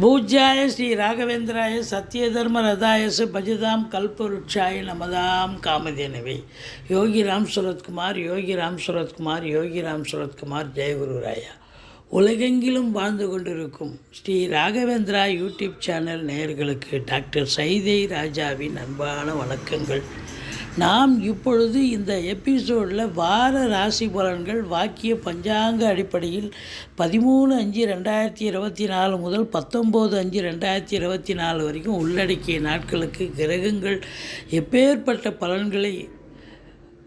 பூஜ்யாய ஸ்ரீ ராகவேந்திராய சத்யதர்ம ரதாயச பஜதாம் கல்பருட்சாய நமதாம் காமதேனவே. யோகி ராம் சுரத்குமார் யோகி ராம் சுரத்குமார் யோகி ராம் சுரத்குமார் ஜெயகுருராயா உலகெங்கிலும் வாழ்ந்து கொண்டிருக்கும் ஸ்ரீ ராகவேந்திரா யூடியூப் சேனல் நேயர்களுக்கு டாக்டர் சைதை ராஜாவின் அன்பான வணக்கங்கள். நாம் இப்பொழுது இந்த எபிசோடில் வார ராசி பலன்கள் வாக்கிய பஞ்சாங்க அடிப்படையில் பதிமூணு அஞ்சு ரெண்டாயிரத்தி இருபத்தி நாலு முதல் பத்தொம்போது அஞ்சு ரெண்டாயிரத்தி இருபத்தி நாலு வரைக்கும் உள்ளடக்கிய நாட்களுக்கு கிரகங்கள் எப்பேற்பட்ட பலன்களை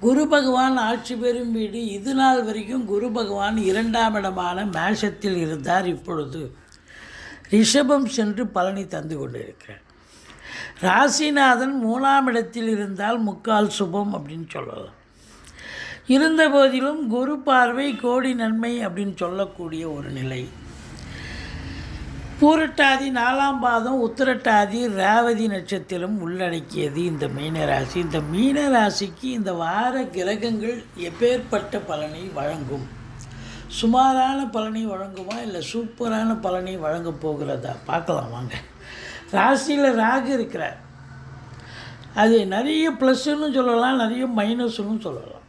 குரு பகவான் ஆட்சி பெறும் வீடு இது நாள் வரைக்கும் குரு பகவான் இரண்டாம் இடமான மேஷத்தில் இருந்தார் இப்பொழுது. ரிஷபம் சென்று பலனை தந்து கொண்டிருக்கிறார். ராசிநாதன் மூணாம் இடத்தில் இருந்தால் முக்கால் சுபம் அப்படின்னு சொல்லலாம். இருந்த போதிலும் குரு பார்வை கோடி நன்மை அப்படின்னு சொல்லக்கூடிய ஒரு நிலை. பூரட்டாதி நாலாம் பாதம் உத்திரட்டாதி ரேவதி நட்சத்திரம் உள்ளடக்கியது இந்த மீனராசி இந்த மீனராசிக்கு இந்த வார கிரகங்கள் எப்பேற்பட்ட பலனை வழங்கும்? சுமாரான பலனை வழங்குமா இல்லை சூப்பரான பலனை வழங்கப் போகிறதா? பார்க்கலாம் வாங்க. ராசியில் ராகு இருக்கிறார். அது நிறைய ப்ளஸ்ஸுன்னு சொல்லலாம் நிறைய மைனஸ்னு சொல்லலாம்.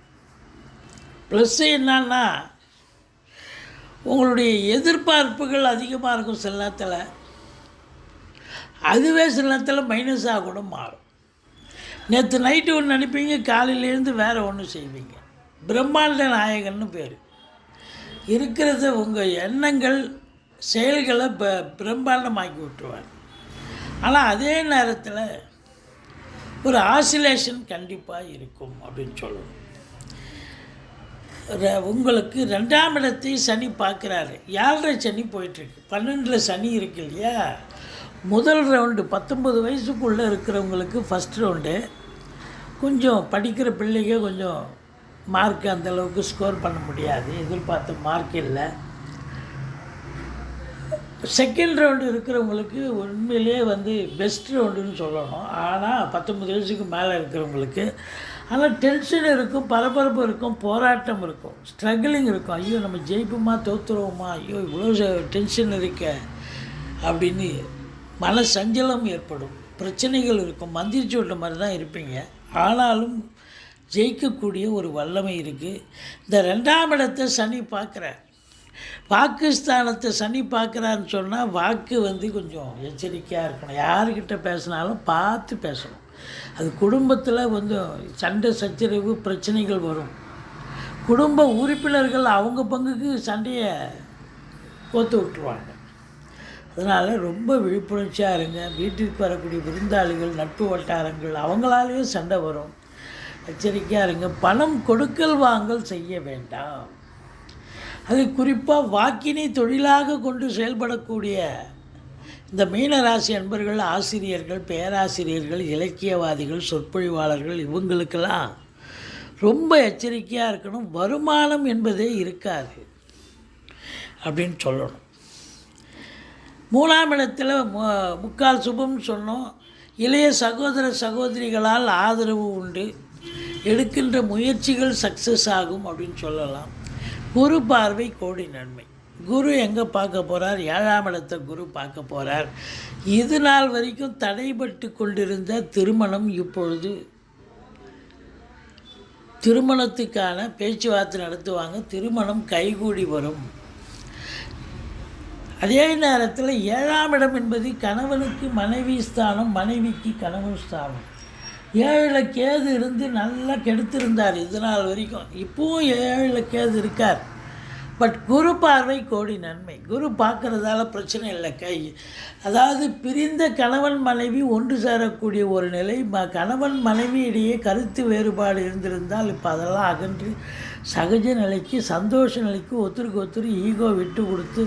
ப்ளஸ்ஸு என்னன்னா உங்களுடைய எதிர்பார்ப்புகள் அதிகமாக இருக்கும் சில நேரத்தில். அதுவே சில நேரத்தில் மைனஸாக கூட மாறும். நேற்று நைட்டு ஒன்று நினைப்பீங்க காலையிலேருந்து வேறு ஒன்று செய்வீங்க. பிரம்மாண்ட நாயகன்னு பேர். இருக்கிறத உங்கள் எண்ணங்கள் செயல்களை ப பிரம்மாண்டமாக்கி விட்டுருவார். ஆனால் அதே நேரத்தில் ஒரு ஆசிலேஷன் கண்டிப்பாக இருக்கும் அப்படின்னு சொல்லணும். உங்களுக்கு ரெண்டாம் இடத்தை சனி பார்க்குறாரு. ஏழரை சனி போயிட்டுருக்கு. பன்னெண்டில் சனி இருக்கு இல்லையா? முதல் ரவுண்டு பத்தொம்பது வயசுக்குள்ளே இருக்கிறவங்களுக்கு ஃபஸ்ட் ரவுண்டு கொஞ்சம் படிக்கிற பிள்ளைங்க கொஞ்சம் மார்க் அந்தளவுக்கு ஸ்கோர் பண்ண முடியாது. எதிர்பார்த்த மார்க் இல்லை. செகண்ட் ரவுண்டு இருக்கிறவங்களுக்கு உண்மையிலேயே வந்து பெஸ்ட் ரவுண்டுன்னு சொல்லணும். ஆனால் பத்தொம்பது வயசுக்கு மேலே இருக்கிறவங்களுக்கு ஆனால் டென்ஷன் இருக்கும் பரபரப்பு இருக்கும் போராட்டம் இருக்கும் ஸ்ட்ரகிளிங் இருக்கும். ஐயோ நம்ம ஜெயிப்போமா தோத்துருவோமா? ஐயோ இவ்வளோ டென்ஷன் இருக்க அப்படின்னு மன சஞ்சலம் ஏற்படும். பிரச்சனைகள் இருக்கும். மந்திரிச்சு விட்ட மாதிரி தான் இருப்பீங்க. ஆனாலும் ஜெயிக்கக்கூடிய ஒரு வல்லமை இருக்குது இந்த ரெண்டாம் இடத்தை சனி பார்க்குறார். பாகிஸ்தானத்தை சனி பார்க்குறான்னு சொன்னால் வாக்கு வந்து கொஞ்சம் எச்சரிக்கையாக இருக்கணும். யாருக்கிட்ட பேசினாலும் பார்த்து பேசணும். அது குடும்பத்தில் வந்து சண்டை சச்சரவு பிரச்சனைகள் வரும். குடும்ப உறுப்பினர்கள் அவங்க பங்குக்கு சண்டையை கோத்து விட்டுருவாங்க. அதனால் ரொம்ப விழிப்புணர்ச்சியாக இருங்க. வீட்டிற்கு வரக்கூடிய விருந்தாளிகள் நட்பு வட்டாரங்கள் அவங்களாலேயும் சண்டை வரும். எச்சரிக்கையாக இருங்க. பணம் கொடுக்கல் வாங்கல் செய்ய வேண்டாம். அது குறிப்பாக வாக்கினை தொழிலாக கொண்டு செயல்படக்கூடிய இந்த மீனராசி அன்பர்கள் ஆசிரியர்கள் பேராசிரியர்கள் இலக்கியவாதிகள் சொற்பொழிவாளர்கள் இவங்களுக்கெல்லாம் ரொம்ப எச்சரிக்கையாக இருக்கணும். வருமானம் என்பதே இருக்காது அப்படின்னு சொல்லணும். மூணாம் இடத்துல மு- முக்கால் சுபம் சொன்னோம். இளைய சகோதர சகோதரிகளால் ஆதரவு உண்டு. எடுக்கின்ற முயற்சிகள் சக்ஸஸ் ஆகும் அப்படின்னு சொல்லலாம். குரு பார்வை கோடி நன்மை. குரு எங்கே பார்க்க போகிறார் ஏழாம் இடத்தை குரு பார்க்க போகிறார் இது நாள் வரைக்கும் தடைபட்டு கொண்டிருந்த திருமணம் இப்பொழுது திருமணத்துக்கான பேச்சுவார்த்தை நடத்துவாங்க. திருமணம் கைகூடி வரும். அதே நேரத்தில் ஏழாம் இடம் என்பது கணவனுக்கு மனைவி ஸ்தானம் மனைவிக்கு கணவன் ஸ்தானம். ஏழில் கேது இருந்து நல்லா கெடுத்திருந்தார். இது நாள் வரைக்கும். இப்போவும் ஏழில் கேது இருக்கார். பட் குரு பார்வை கோடி நன்மை. குரு பார்க்குறதால பிரச்சனை இல்லை கை. அதாவது பிரிந்த கணவன் மனைவி ஒன்று சேரக்கூடிய ஒரு நிலை ம கணவன் மனைவி இடையே கருத்து வேறுபாடு இருந்திருந்தால் இப்போ அதெல்லாம் அகன்று சகஜ நிலைக்கு சந்தோஷ நிலைக்கு ஒத்துருக்கு ஒத்துரு ஈகோ விட்டு கொடுத்து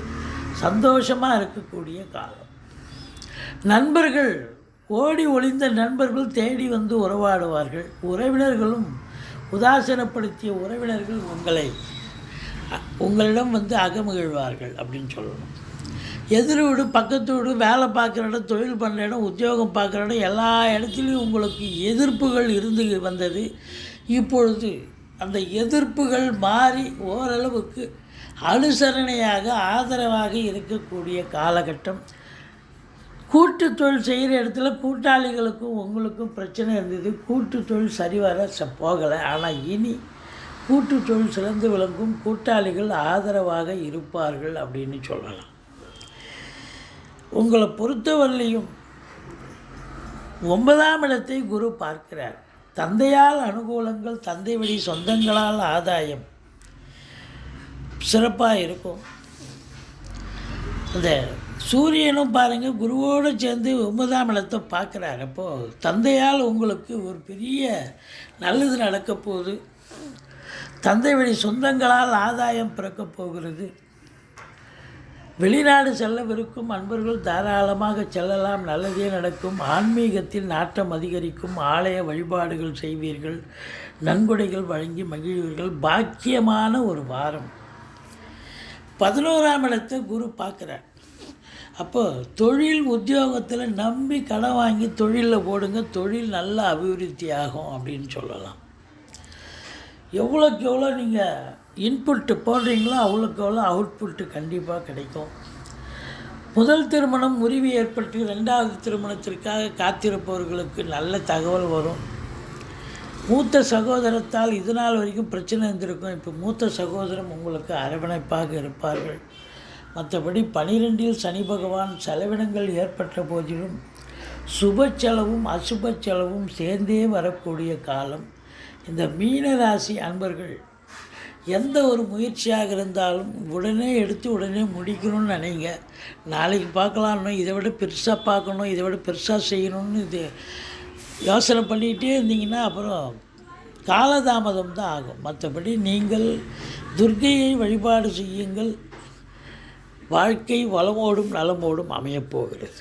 சந்தோஷமாக இருக்கக்கூடிய காலம். நண்பர்கள் ஓடி ஒளிந்த நண்பர்கள் தேடி வந்து உறவாடுவார்கள். உறவினர்களும் உதாசீனப்படுத்திய உறவினர்கள் உங்களை. உங்களிடம் வந்து அகமகிழ்வார்கள் அப்படின்னு சொல்லணும். எதிர் வீடு பக்கத்து வீடு வேலை பார்க்குற இடம் தொழில் பண்ணுற இடம் உத்தியோகம் பார்க்குற இடம் எல்லா இடத்துலையும் உங்களுக்கு எதிர்ப்புகள் இருந்து வந்தது. இப்பொழுது அந்த எதிர்ப்புகள் மாறி ஓரளவுக்கு அனுசரணையாக ஆதரவாக இருக்கக்கூடிய காலகட்டம். கூட்டு தொழில் செய்கிற இடத்துல கூட்டாளிகளுக்கும் உங்களுக்கும் பிரச்சனை இருந்தது. கூட்டு தொழில் சரிவர போகலை. ஆனால் இனி கூட்டு தொழில் சிறந்து விளங்கும் கூட்டாளிகள் ஆதரவாக இருப்பார்கள் அப்படின்னு சொல்லலாம். உங்களை பொறுத்தவரையிலையும் ஒன்பதாம் இடத்தை குரு பார்க்கிறார். தந்தையால் அனுகூலங்கள் தந்தை வழி சொந்தங்களால் ஆதாயம் சிறப்பாக இருக்கும். இந்த சூரியனும் பாருங்கள் குருவோடு சேர்ந்து ஒன்பதாம் இடத்தை பார்க்குறாரு. அப்போது தந்தையால் உங்களுக்கு ஒரு பெரிய நல்லது நடக்க போகுது. தந்தை வழி சொந்தங்களால் ஆதாயம் பிறக்கப் போகிறது. வெளிநாடு செல்லவிருக்கும் அன்பர்கள் தாராளமாக செல்லலாம். நல்லதே நடக்கும். ஆன்மீகத்தில் நாட்டம் அதிகரிக்கும். ஆலய வழிபாடுகள் செய்வீர்கள். நன்கொடைகள் வழங்கி மகிழ்வீர்கள். பாக்கியமான ஒரு வாரம். பதினோராம் இடத்தை குரு பார்க்குறார். அப்போது தொழில் உத்தியோகத்தில் நம்பி கடன் வாங்கி தொழிலில் போடுங்க. தொழில் நல்ல அபிவிருத்தி ஆகும் அப்படின்னு சொல்லலாம். எவ்வளோக்கு எவ்வளோ நீங்கள் இன்புட்டு போடுறீங்களோ அவ்வளோக்கு எவ்வளோ அவுட்புட்டு கண்டிப்பாக கிடைக்கும். முதல் திருமணம் முறிவு ஏற்பட்டு ரெண்டாவது திருமணத்திற்காக காத்திருப்பவர்களுக்கு நல்ல தகவல் வரும். மூத்த சகோதரத்தால் இது நாள் வரைக்கும் பிரச்சனை இருந்திருக்கும். இப்போ மூத்த சகோதரம் உங்களுக்கு அரவணைப்பாக இருப்பார்கள். மற்றபடி பனிரெண்டில் சனி பகவான் செலவினங்கள் ஏற்பட்ட போதிலும் சுப செலவும் அசுப செலவும் சேர்ந்தே வரக்கூடிய காலம். இந்த மீன ராசி அன்பர்கள் எந்த ஒரு முயற்சியாக இருந்தாலும் உடனே எடுத்து உடனே முடிக்கணும்னு நினைங்க. நாளைக்கு பார்க்கலாம்னு இதை விட பெருசாக பார்க்கணும் இதை விட பெருசாக செய்யணும்னு இது யோசனை பண்ணிகிட்டே இருந்தீங்கன்னா அப்புறம் காலதாமதம் தான் ஆகும். மற்றபடி நீங்கள் துர்க்கையை வழிபாடு செய்யுங்கள். வாழ்க்கை வளமோடும் நலமோடும் அமையப் போகிறது.